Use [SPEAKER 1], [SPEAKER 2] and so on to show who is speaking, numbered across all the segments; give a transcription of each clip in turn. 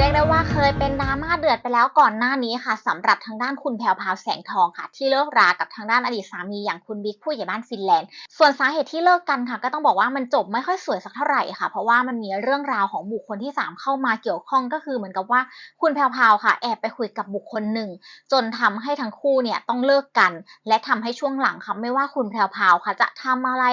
[SPEAKER 1] รียกได้ว่าเคยเป็นดราม่าเดือดไปแล้วก่อนหน้านี้ค่ะสำหรับทางด้านคุณแพรวพาวแสงทองค่ะ ที่เลิกรากับทางด้านอดีตสามีอย่างคุณบิ๊กผู้ใหญ่บ้านฟินแลนด์ ส่วนสาเหตุที่เลิกกันค่ะ ก็ต้องบอกว่ามันจบไม่ค่อยสวยสักเท่าไหร่ค่ะ เพราะว่ามันมีเรื่องราวของบุคคลที่ 3 เข้ามาเกี่ยวข้องก็คือเหมือนกับว่าคุณแพรวพาวค่ะ แอบไปคุยกับบุคคลหนึ่ง จนทำให้ทั้งคู่เนี่ยต้องเลิกกัน และทำให้ช่วงหลังค่ะไม่ว่าคุณแพรวพาวค่ะ จะทำอะไร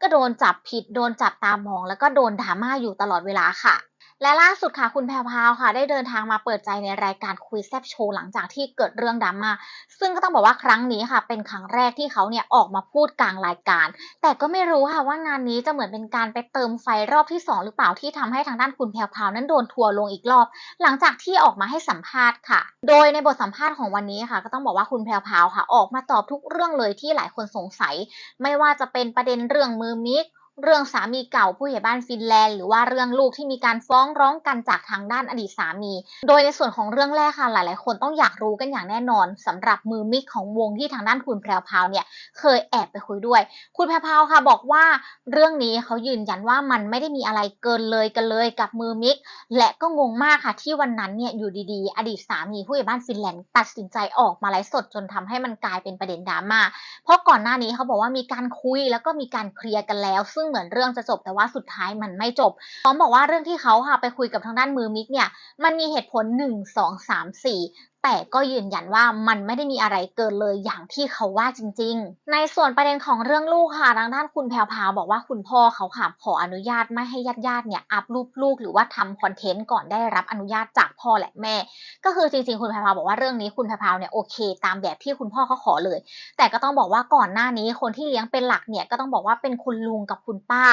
[SPEAKER 1] ก็โดนจับผิดโดนจับตามอง แล้วก็โดนดราม่าอยู่ตลอดเวลาค่ะ และล่าสุดค่ะคุณแพรวพาวค่ะ ได้เดินทางมาเปิดใจในรายการคุยแซบโชว์หลังจากที่เกิดเรื่องดราม่าซึ่งก็ต้องบอกว่าครั้งนี้ค่ะ เป็นครั้งแรกที่เขาเนี่ยออกมาพูดกลางรายการ แต่ก็ไม่รู้ค่ะว่างานนี้จะเหมือนเป็นการไปเติมไฟรอบที่สองหรือเปล่าที่ทำให้ทางด้านคุณแพรวพาวนั้นโดนทัวร์ลงอีกรอบ หลังจากที่ออกมาให้สัมภาษณ์ค่ะ โดยในบทสัมภาษณ์ของวันนี้ค่ะ ก็ต้องบอกว่าคุณแพรวพาวค่ะ ออกมาตอบทุกเรื่องเลยที่หลายคนสงสัย ไม่ว่าจะเป็นประเด็นเรื่องมือมิก เรื่องสามีเก่าผู้ใหญ่บ้านฟินแลนด์หรือว่าเรื่องลูกที่มีการฟ้องร้องกันจากทางด้านอดีตสามี โดยในส่วนของเรื่องแรกค่ะหลาย ๆ คนต้องอยากรู้กันอย่างแน่นอนสำหรับมือมิกของวงที่ทางด้านคุณแพรวพาวเนี่ยเคยแอบไปคุยด้วย คุณแพรวพาวค่ะบอกว่าเรื่องนี้เขายืนยันว่ามันไม่ได้มีอะไรเกินเลยกันเลยกับมือมิก และก็งงมากค่ะที่วันนั้นเนี่ยอยู่ดี ๆ อดีตสามีผู้ใหญ่บ้านฟินแลนด์ตัดสินใจออกมาไลฟ์สดจนทำให้มันกลายเป็นประเด็นดราม่าเพราะก่อนหน้านี้เขาบอกว่ามีการคุยแล้วก็มีการเคลียร์กันแล้วซึ่งเหมือนเรื่องจะจบแต่ว่าสุดท้ายมันไม่จบพร้อมบอกว่าเรื่องที่เขาค่ะไปคุยกับทางด้านมือมิกเนี่ยมันมีเหตุผล 1 2 3 4 แต่ก็ยืนยันว่ามันไม่ได้มีอะไรเกินเลยอย่างที่เขาว่าจริง ๆ ในส่วนประเด็นของเรื่องลูกค่ะทางด้านคุณแพรวพาบอกว่าคุณพ่อเขาค่ะขออนุญาตไม่ให้ญาติๆเนี่ยอัพรูปลูกหรือว่าทำคอนเทนต์ก่อนได้รับอนุญาตจากพ่อและแม่ ก็คือจริงๆคุณแพรวพาบอกว่าเรื่องนี้คุณแพรวพาเนี่ยโอเค ตามแบบที่คุณพ่อเขาขอเลย แต่ก็ต้องบอกว่าก่อนหน้านี้คนที่เลี้ยงเป็นหลักเนี่ยก็ต้องบอกว่าเป็นคุณลุงกับคุณป้า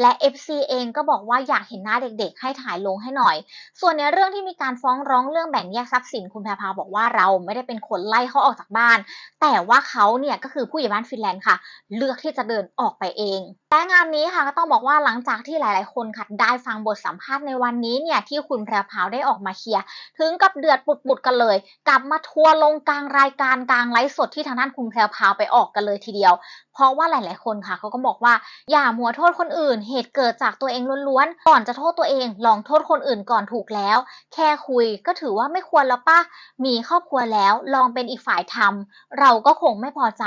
[SPEAKER 1] และ FC เองก็บอกว่าอยากเห็นหน้าเด็ก ๆ ให้ถ่ายลงให้หน่อย ส่วนในเรื่องที่มีการฟ้องร้องเรื่องแบ่งแยกทรัพย์สินคุณแพรพาบอกว่าเราไม่ได้เป็นคนไล่เขาออกจากบ้าน แต่ว่าเขาเนี่ยก็คือผู้ใหญ่บ้านฟินแลนด์ค่ะ เลือกที่จะเดินออกไปเองและงานนี้ค่ะก็ต้องบอกว่าหลังจากที่หลาย ๆ คนค่ะได้ฟังบทสัมภาษณ์ในวันนี้เนี่ยที่คุณแพรพาวได้ออกมาเคลียร์ถึงกับเดือดปุดๆกันเลย กลับมาทัวร์ลงกลางรายการกลางไลฟ์สดที่ทางด้านคุณแพรพาวไปออกกันเลยทีเดียว เพราะว่าหลาย ๆ คนค่ะเขาก็บอกว่าอย่ามัวโทษคนอื่น เหตุเกิดจากตัวเองล้วน ๆ ก่อนจะโทษตัวเองลองโทษคนอื่นก่อนถูกแล้ว แค่คุยก็ถือว่าไม่ควรแล้วป่ะมีครอบครัวแล้วลองเป็นอีกฝ่ายทำเราก็คงไม่พอใจ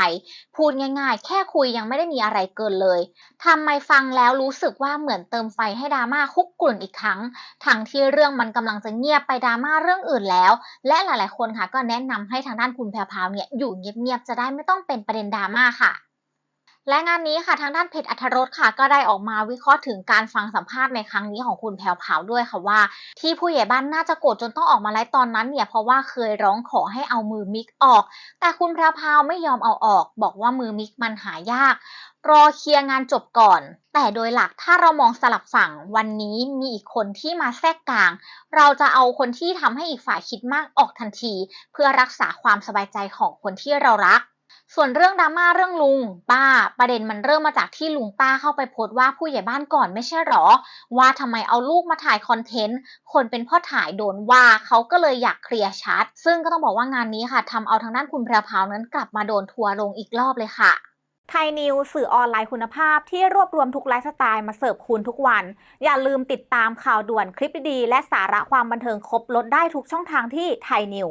[SPEAKER 1] พูดง่าย ๆ แค่คุยยังไม่ได้มีอะไรเกินเลยทำไมฟังแล้วรู้สึกว่าเหมือนเติมไฟให้ดราม่าคุกกลุ่นอีกครั้ง ทั้งที่เรื่องมันกำลังจะเงียบไปดราม่าเรื่องอื่นแล้ว และหลายๆ คนค่ะก็แนะนำให้ทางด้านคุณแพรพาวเนี่ยอยู่เงียบๆจะได้ไม่ต้องเป็นประเด็นดราม่าค่ะ และงานนี้ค่ะทางด้านเพจอัธรสค่ะ ก็ได้ออกมาวิเคราะห์ถึงการฟังสัมภาษณ์ในครั้งนี้ของคุณแพรวพราด้วยค่ะว่า ที่ผู้ใหญ่บ้านน่าจะโกรธจนต้องออกมาไลฟ์ตอนนั้นเนี่ยเพราะว่าเคยร้องขอให้เอามือมิกออก แต่คุณแพรวพาวไม่ยอมเอาออก บอกว่ามือมิกมันหายาก รอเคลียร์งานจบก่อน แต่โดยหลักถ้าเรามองสลับฝั่งวันนี้มีอีกคนที่มาแทรกกลาง เราจะเอาคนที่ทำให้อีกฝ่ายคิดมากออกทันที เพื่อรักษาความสบายใจของคนที่เรารัก ส่วนเรื่องดราม่าเรื่องลุงป้าประเด็นมันเริ่มมาจากที่ลุงป้าเข้าไปโพสต์ว่าผู้ใหญ่บ้านก่อนไม่ใช่หรอ ว่าทำไมเอาลูกมาถ่ายคอนเทนต์ คนเป็นพ่อถ่ายโดนว่าเขาก็เลยอยากเคลียร์ชัด ซึ่งก็ต้องบอกว่างานนี้ค่ะทำเอาทางด้านคุณแพรวพาวนั้นกลับมาโดนทัวร์ลงอีกรอบเลยค่ะ
[SPEAKER 2] ไทยนิวสื่อออนไลน์คุณภาพที่รวบรวมทุกไลฟ์สไตล์มาเสิร์ฟคุณทุกวัน อย่าลืมติดตามข่าวด่วนคลิปดีๆและสาระความบันเทิงครบลดได้ทุกช่องทางที่ไทยนิว